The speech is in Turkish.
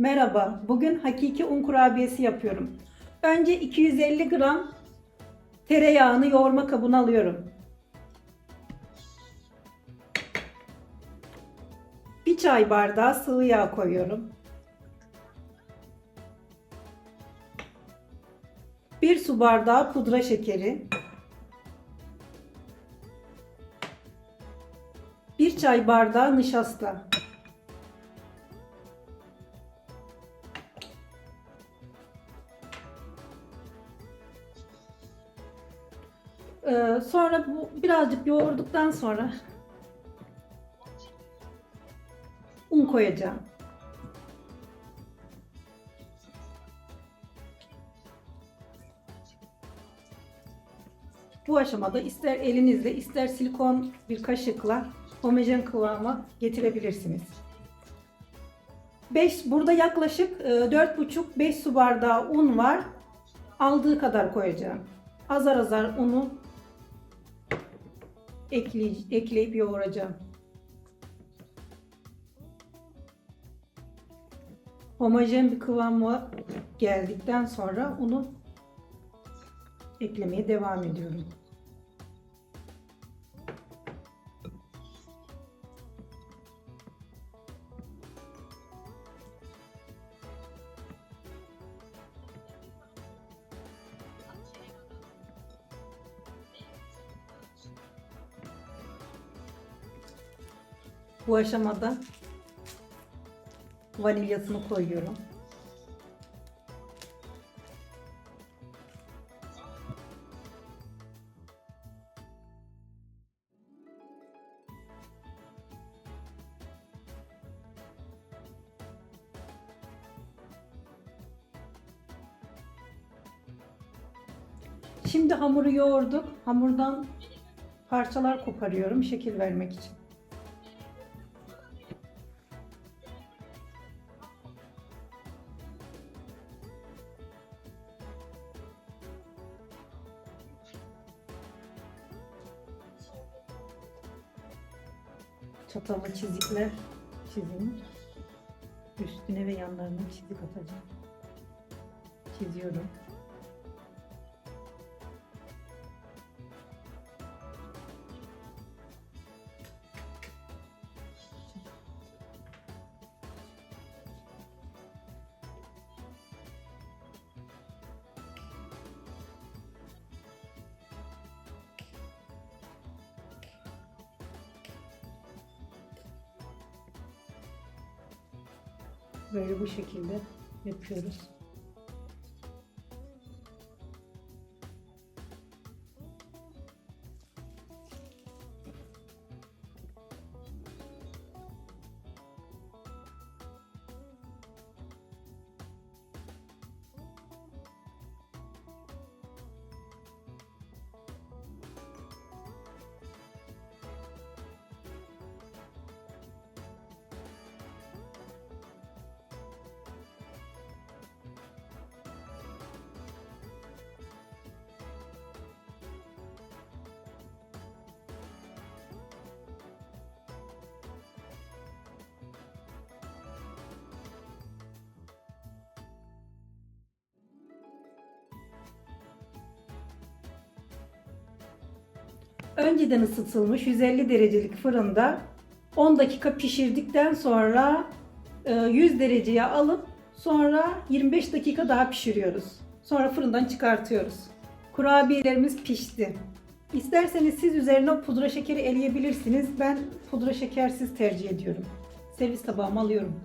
Merhaba, bugün hakiki un kurabiyesi yapıyorum. Önce 250 gram tereyağını yoğurma kabına alıyorum. Bir çay bardağı sıvı yağ koyuyorum. Bir su bardağı pudra şekeri. Bir çay bardağı nişasta. Ee, sonra bu birazcık yoğurduktan sonra un koyacağım. Bu aşamada ister elinizle ister silikon bir kaşıkla homojen kıvama getirebilirsiniz. 5 burada yaklaşık 4,5-5 su bardağı un var. Aldığı kadar koyacağım. Azar azar unu ekley- ekleyip yoğuracağım. Homojen bir kıvama geldikten sonra unu eklemeye devam ediyorum. Bu aşamada vanilyasını koyuyorum. Şimdi hamuru yoğurduk. Hamurdan parçalar koparıyorum şekil vermek için. Çatalla çizikler çizeyim. Üstüne ve yanlarına çizik atacağım. Çiziyorum. Böyle bu şekilde yapıyoruz. Önceden ısıtılmış 150 derecelik fırında 10 dakika pişirdikten sonra e, 100 dereceye alıp sonra 25 dakika daha pişiriyoruz. Sonra fırından çıkartıyoruz. Kurabiyelerimiz pişti. İsterseniz siz üzerine pudra şekeri eleyebilirsiniz. Ben pudra şekersiz tercih ediyorum. Servis tabağıma alıyorum.